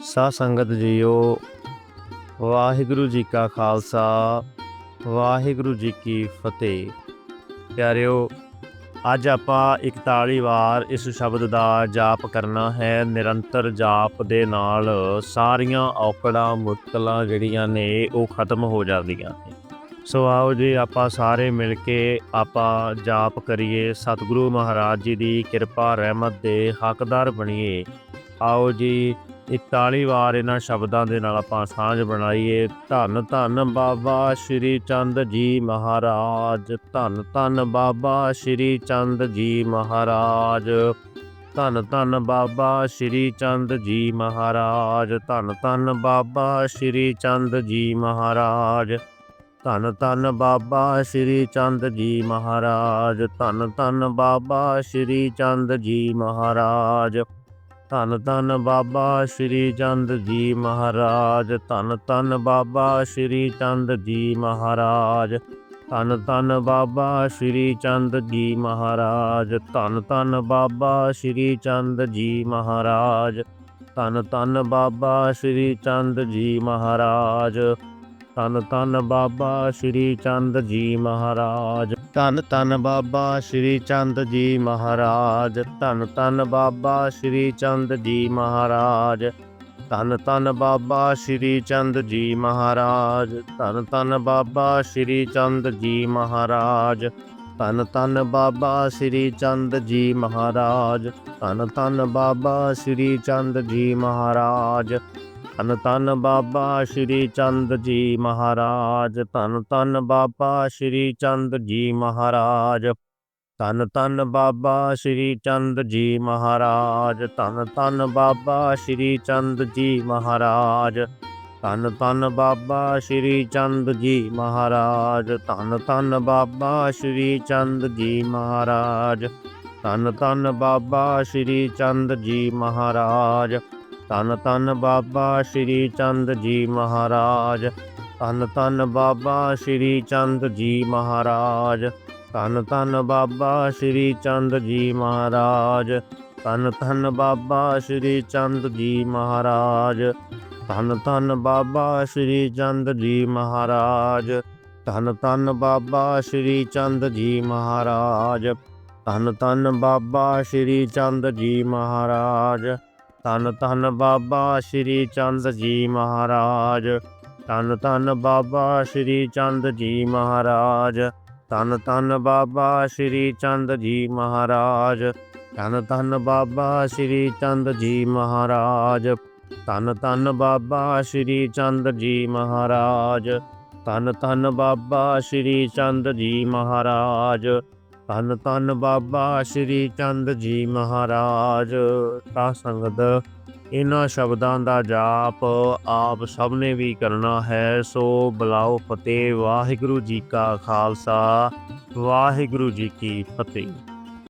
ਸਾ ਸੰਗਤ ਜੀਓ, ਵਾਹਿਗੁਰੂ ਜੀ ਕਾ ਖਾਲਸਾ, ਵਾਹਿਗੁਰੂ ਜੀ ਕੀ ਫਤਿਹ। ਪਿਆਰਿਓ, ਅੱਜ ਆਪਾਂ 41 ਵਾਰ ਇਸ ਸ਼ਬਦ ਦਾ ਜਾਪ ਕਰਨਾ ਹੈ। ਨਿਰੰਤਰ ਜਾਪ ਦੇ ਨਾਲ ਸਾਰੀਆਂ ਔਕੜਾਂ, ਮੁਸ਼ਕਲਾਂ ਜਿਹੜੀਆਂ ਨੇ, ਉਹ ਖਤਮ ਹੋ ਜਾਂਦੀਆਂ ਨੇ। ਸੋ ਆਓ ਜੀ, ਆਪਾਂ ਸਾਰੇ ਮਿਲ ਕੇ ਆਪਾਂ ਜਾਪ ਕਰੀਏ। ਸਤਿਗੁਰੂ ਮਹਾਰਾਜ ਜੀ ਦੀ ਕਿਰਪਾ, ਰਹਿਮਤ ਦੇ ਹੱਕਦਾਰ ਬਣੀਏ। ਆਓ ਜੀ 41 ਵਾਰ ਇਹਨਾਂ ਸ਼ਬਦਾਂ ਦੇ ਨਾਲ ਆਪਾਂ ਸਾਂਝ ਬਣਾਈਏ। ਧੰਨ ਧੰਨ ਬਾਬਾ ਸ਼੍ਰੀ ਚੰਦ ਜੀ ਮਹਾਰਾਜ। ਧੰਨ ਧੰਨ ਬਾਬਾ ਸ਼੍ਰੀ ਚੰਦ ਜੀ ਮਹਾਰਾਜ। ਧੰਨ ਧੰਨ ਬਾਬਾ ਸ਼੍ਰੀ ਚੰਦ ਜੀ ਮਹਾਰਾਜ। ਧੰਨ ਧੰਨ ਬਾਬਾ ਸ਼੍ਰੀ ਚੰਦ ਜੀ ਮਹਾਰਾਜ। ਧੰਨ ਧੰਨ ਬਾਬਾ ਸ਼੍ਰੀ ਚੰਦ ਜੀ ਮਹਾਰਾਜ। ਧੰਨ ਧੰਨ ਬਾਬਾ ਸ਼੍ਰੀ ਚੰਦ ਜੀ ਮਹਾਰਾਜ। ਧੰਨ ਧੰਨ ਬਾਬਾ ਸ਼੍ਰੀ ਚੰਦ ਜੀ ਮਹਾਰਾਜ, ਧੰਨ ਧੰਨ ਬਾਬਾ ਸ਼੍ਰੀ ਚੰਦ ਜੀ ਮਹਾਰਾਜ, ਧੰਨ ਧੰਨ ਬਾਬਾ ਸ਼੍ਰੀ ਚੰਦ ਜੀ ਮਹਾਰਾਜ, ਧੰਨ ਧੰਨ ਬਾਬਾ ਸ਼੍ਰੀ ਚੰਦ ਜੀ ਮਹਾਰਾਜ, ਧੰਨ ਧੰਨ ਬਾਬਾ ਸ਼੍ਰੀ ਚੰਦ ਜੀ ਮਹਾਰਾਜ। ਧੰਨ ਧੰਨ ਬਾਬਾ ਸ਼੍ਰੀ ਚੰਦ ਜੀ ਮਹਾਰਾਜ। ਧੰਨ ਧੰਨ ਬਾਬਾ ਸ਼੍ਰੀ ਚੰਦ ਜੀ ਮਹਾਰਾਜ ਧੰਨ ਧੰਨ ਬਾਬਾ ਸ਼੍ਰੀ ਚੰਦ ਜੀ ਮਹਾਰਾਜ ਧੰਨ ਧੰਨ ਬਾਬਾ ਸ਼੍ਰੀ ਚੰਦ ਜੀ ਮਹਾਰਾਜ ਧੰਨ ਧੰਨ ਬਾਬਾ ਸ਼੍ਰੀ ਚੰਦ ਜੀ ਮਹਾਰਾਜ ਧੰਨ ਧੰਨ ਬਾਬਾ ਸ਼੍ਰੀ ਚੰਦ ਜੀ ਮਹਾਰਾਜ ਧੰਨ ਧੰਨ ਬਾਬਾ ਸ਼੍ਰੀ ਚੰਦ ਜੀ ਮਹਾਰਾਜ। ਧੰਨ ਧੰਨ ਬਾਬਾ ਸ਼੍ਰੀ ਚੰਦ ਜੀ ਮਹਾਰਾਜ, ਧੰਨ ਧੰਨ ਬਾਬਾ ਸ਼੍ਰੀ ਚੰਦ ਜੀ ਮਹਾਰਾਜ, ਧੰਨ ਧੰਨ ਬਾਬਾ ਸ਼੍ਰੀ ਚੰਦ ਜੀ ਮਹਾਰਾਜ, ਧੰਨ ਧੰਨ ਬਾਬਾ ਸ਼੍ਰੀ ਚੰਦ ਜੀ ਮਹਾਰਾਜ, ਧੰਨ ਧੰਨ ਬਾਬਾ ਸ਼੍ਰੀ ਚੰਦ ਜੀ ਮਹਾਰਾਜ, ਧੰਨ ਧੰਨ ਬਾਬਾ ਸ਼੍ਰੀ ਚੰਦ ਜੀ ਮਹਾਰਾਜ, ਧੰਨ ਧੰਨ ਬਾਬਾ ਸ਼੍ਰੀ ਚੰਦ ਜੀ ਮਹਾਰਾਜ ਧੰਨ ਧੰਨ ਬਾਬਾ ਸ਼੍ਰੀ ਚੰਦ ਜੀ ਮਹਾਰਾਜ ਧੰਨ ਧੰਨ ਬਾਬਾ ਸ਼੍ਰੀ ਚੰਦ ਜੀ ਮਹਾਰਾਜ ਧੰਨ ਧੰਨ ਬਾਬਾ ਸ਼੍ਰੀ ਚੰਦ ਜੀ ਮਹਾਰਾਜ ਧੰਨ ਧੰਨ ਬਾਬਾ ਸ਼੍ਰੀ ਚੰਦ ਜੀ ਮਹਾਰਾਜ ਧੰਨ ਧੰਨ ਬਾਬਾ ਸ਼੍ਰੀ ਚੰਦ ਜੀ ਮਹਾਰਾਜ ਧੰਨ ਧੰਨ ਬਾਬਾ ਸ਼੍ਰੀ ਚੰਦ ਜੀ ਮਹਾਰਾਜ ਧੰਨ ਧੰਨ ਬਾਬਾ ਸ਼੍ਰੀ ਚੰਦ ਜੀ ਮਹਾਰਾਜ। ਧੰਨ ਧੰਨ ਬਾਬਾ ਸ਼੍ਰੀ ਚੰਦ ਜੀ ਮਹਾਰਾਜ, ਧੰਨ ਧੰਨ ਬਾਬਾ ਸ਼੍ਰੀ ਚੰਦ ਜੀ ਮਹਾਰਾਜ, ਧੰਨ ਧੰਨ ਬਾਬਾ ਸ਼੍ਰੀ ਚੰਦ ਜੀ ਮਹਾਰਾਜ, ਧੰਨ ਧੰਨ ਬਾਬਾ ਸ਼੍ਰੀ ਚੰਦ ਜੀ ਮਹਾਰਾਜ, ਧੰਨ ਧੰਨ ਬਾਬਾ ਸ਼੍ਰੀ ਚੰਦ ਜੀ ਮਹਾਰਾਜ, ਧੰਨ ਧੰਨ ਬਾਬਾ ਸ਼੍ਰੀ ਚੰਦ ਜੀ ਮਹਾਰਾਜ ਧੰਨ ਧੰਨ ਬਾਬਾ ਸ਼੍ਰੀ ਚੰਦ ਜੀ ਮਹਾਰਾਜ। ਤਾਂ ਸੰਗਤ, ਇਹਨਾਂ ਸ਼ਬਦਾਂ ਦਾ ਜਾਪ ਆਪ ਸਭ ਨੇ ਵੀ ਕਰਨਾ ਹੈ, ਸੋ ਬਲਾਓ ਫਤਿਹ। ਵਾਹਿਗੁਰੂ ਜੀ ਕਾ ਖਾਲਸਾ, ਵਾਹਿਗੁਰੂ ਜੀ ਕੀ ਫਤਿਹ।